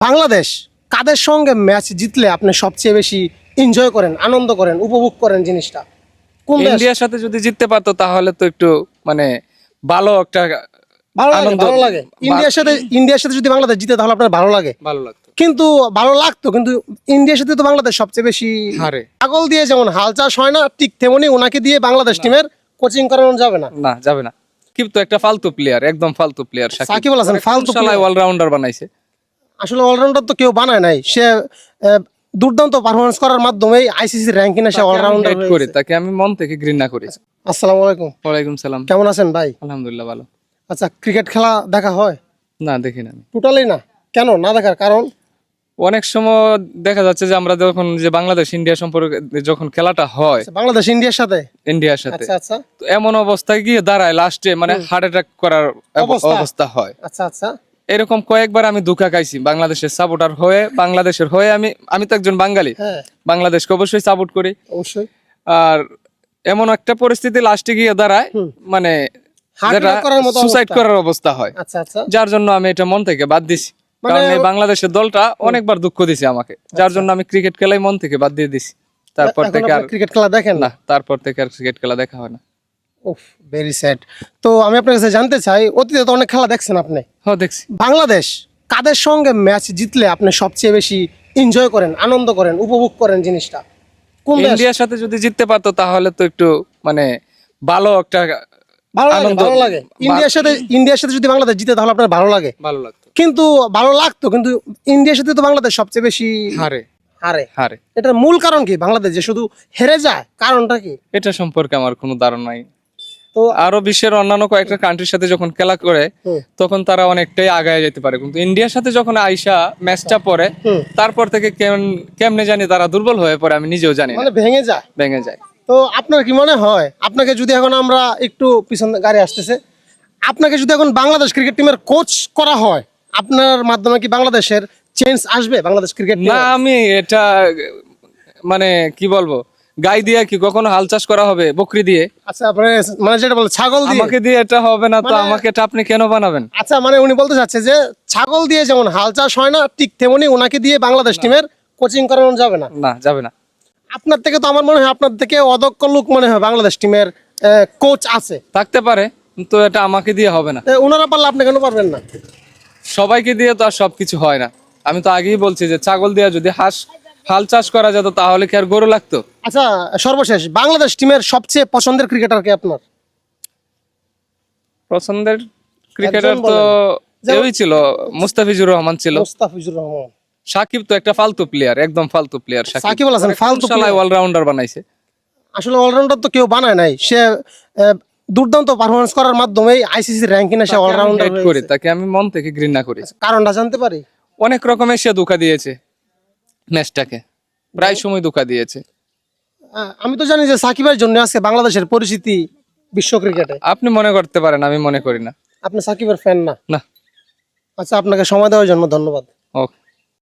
বাংলাদেশ কাদের সঙ্গে ম্যাচ জিতলে আপনি সবচেয়ে বেশি এনজয় করেন আনন্দ করেন উপভোগ করেন জিনিসটা? কোন দেশ? ইন্ডিয়ার সাথে যদি জিততে পারতো তাহলে তো একটু মানে ভালো একটা ভালো লাগে আনন্দ- ভালো লাগে। ইন্ডিয়ার সাথে ইন্ডিয়ার সাথে যদি বাংলাদেশ জিতে তাহলে আপনার ভালো লাগে। ভালো লাগতো। কিন্তু ভালো লাগতো কিন্তু ইন্ডিয়ার সাথে তো বাংলাদেশ সবচেয়ে বেশি হারে। ছাগল দিয়ে যেমন হাল চাষ হয় না ঠিক তেমনি ওনাকে দিয়ে বাংলাদেশ টিমের কোচিং করানো যাবে না। না যাবে না। সাকিব তো একটা ফালতু প্লেয়ার একদম ফালতু প্লেয়ার সাকিব আল হাসান ফালতু player। অলরাউন্ডার বানাইছে। আসলে অলরাউন্ডার তো কেউ বানায় নাই। সে দুর্দান্ত পারফরমেন্স করার মাধ্যমে আইসিসি র্যাঙ্কিং সে অলরাউন্ডার করি তাকে আমি মন থেকে ঘৃণা করি। আসসালামু আলাইকুম। ওয়ালাইকুম সালাম। কেমন আছেন ভাই? আলহামদুলিল্লাহ ভালো। আচ্ছা ক্রিকেট খেলা দেখা হয়? না দেখি না টোটালি না? কেন? না দেখার কারণ? অনেক সময় দেখা যাচ্ছে যে আমরা যখন যে বাংলাদেশ ইন্ডিয়া সম্পর্কে যখন খেলাটা হয় আচ্ছা, বাংলাদেশ ইন্ডিয়ার সাথে? ইন্ডিয়ার সাথে। আচ্ছা আচ্ছা। তো এমন অবস্থায় গিয়ে দাঁড়ায় লাস্টে মানে হার্ট অ্যাটাক করার। অবস্থা হয়। আচ্ছা আচ্ছা। এরকম কয়েকবার আমি দুঃখা খাইছি বাংলাদেশের সাপোর্টার হয়ে বাংলাদেশের হয়ে আমি আমি তো একজন বাঙালি। হ্যাঁ। বাংলাদেশকে অবশ্যই সাপোর্ট করি। অবশ্যই। আর এমন একটা পরিস্থিতি লাস্টে গিয়ে দাঁড়ায় মানে সুসাইড করার অবস্থা। হয়। আচ্ছা আচ্ছা। যার জন্য আমি এটা মন থেকে বাদ দিছি। মানে কারণ এই বাংলাদেশের দলটা অনেকবার দুঃখ দিছে আমাকে। যার জন্য আমি ক্রিকেট খেলাই মন থেকে বাদ দিয়ে দিছি। তারপর থেকে আর ক্রিকেট খেলা দেখেন না? তারপর থেকে আর ক্রিকেট খেলা দেখা হয় না। উফ ভেরি স্যাড তো আমি আপনার কাছে জানতে চাই অতীতে তো অনেক খেলা দেখছেন আপনি। হ্যাঁ দেখছি। বাংলাদেশ কাদের সঙ্গে ম্যাচ জিতলে আপনি সবচেয়ে বেশি এনজয় করেন আনন্দ করেন উপভোগ করেন জিনিসটা? কোন দেশ? ইন্ডিয়ার সাথে যদি জিততে পারতো তাহলে তো একটু মানে ভালো একটা ভালো লাগে আনন্দ- ভালো লাগে। ইন্ডিয়ার সাথে ইন্ডিয়ার সাথে যদি বাংলাদেশ জিতে তাহলে আপনার ভালো লাগে। ভালো লাগতো। কিন্তু ভালো লাগতো কিন্তু ইন্ডিয়ার সাথে তো বাংলাদেশ সবচেয়ে বেশি হারে। হারে। হারে। এটার মূল কারণ কি বাংলাদেশ যে শুধু হেরে যায় কারণটা কি? এটা সম্পর্কে আমার কোনো ধারণা নাই তো আরও বিশ্বের অন্যান্য কয়েকটা কান্ট্রির সাথে যখন খেলা করে তখন তারা অনেকটাই আগায় যেতে পারে। কিন্তু ইন্ডিয়ার সাথে যখন আইসা ম্যাচটা পরে তারপর থেকে কেমনে জানি তারা দুর্বল হয়ে পড়ে আমি নিজেও জানি মানে ভেঙে যায়। ভেঙে যায়। তো আপনার কি মনে হয় আপনাকে যদি এখন আমরা একটু পিছন গাড়ি আসতেছে আপনাকে যদি এখন বাংলাদেশ ক্রিকেট টিমের কোচ করা হয় আপনার মাধ্যমে কি বাংলাদেশের চেঞ্জ আসবে বাংলাদেশ ক্রিকেট না আমি এটা মানে কি বলব? গাই দিয়ে কি কখনো হাল চাষ করা হবে? বকরি দিয়ে? আচ্ছা আপনি মানে যেটা বলে ছাগল দিয়ে? আমাকে দিয়ে এটা হবে না তো মানে- আমাকে এটা আপনি কেন বানাবেন? আচ্ছা মানে উনি বলতে চাচ্ছে যে ছাগল দিয়ে যেমন হাল চাষ হয় না ঠিক তেমনি ওনাকে দিয়ে বাংলাদেশ টিমের কোচিং করানো যাবে না। না যাবে না। আপনার থেকে তো আমার মনে হয় আপনার থেকে অদক্ষ লোক মনে হয় বাংলাদেশ টিমের কোচ আছে। থাকতে পারে কিন্তু এটা আমাকে দিয়ে হবে না। ওনারা পারলে আপনি কেন পারবেন না? সবাইকে দিয়ে তো আর সবকিছু হয় না। আমি তো আগেই বলছি যে ছাগল দিয়ে যদি হাঁস হাল চাষ করা যেত তাহলে কি আর গরু লাগতো? আচ্ছা সর্বশেষ বাংলাদেশ টিমের সবচেয়ে পছন্দের ক্রিকেটার কে আপনার? পছন্দের ক্রিকেটার তো ওই ছিল মুস্তাফিজুর রহমান ছিল। মুস্তাফিজুর রহমান। সাকিব তো একটা ফালতু প্লেয়ার একদম ফালতু প্লেয়ার সাকিব। আল হাসান ফালতু player। অলরাউন্ডার বানাইছে? আসলে অলরাউন্ডার তো কেউ বানায় নাই। সে দুর্দান্ত পারফরমেন্স করার মাধ্যমে আইসিসি র্যাঙ্কিং সে অলরাউন্ডার করি তাকে আমি মন থেকে ঘৃণা করি। কারণটা জানতে পারি? অনেক রকমের সে ধোকা দিয়েছে। ম্যাচটাকে। প্রায় সময় ধোকা দিয়েছে। আমি তো জানি যে সাকিবের জন্য আজকে বাংলাদেশের পরিচিতি বিশ্ব ক্রিকেটে। আপনি মনে করতে পারেন আমি মনে করি না। আপনি সাকিবের ফ্যান না? না। আচ্ছা আপনাকে সময় দেওয়ার জন্য ধন্যবাদ। ওকে।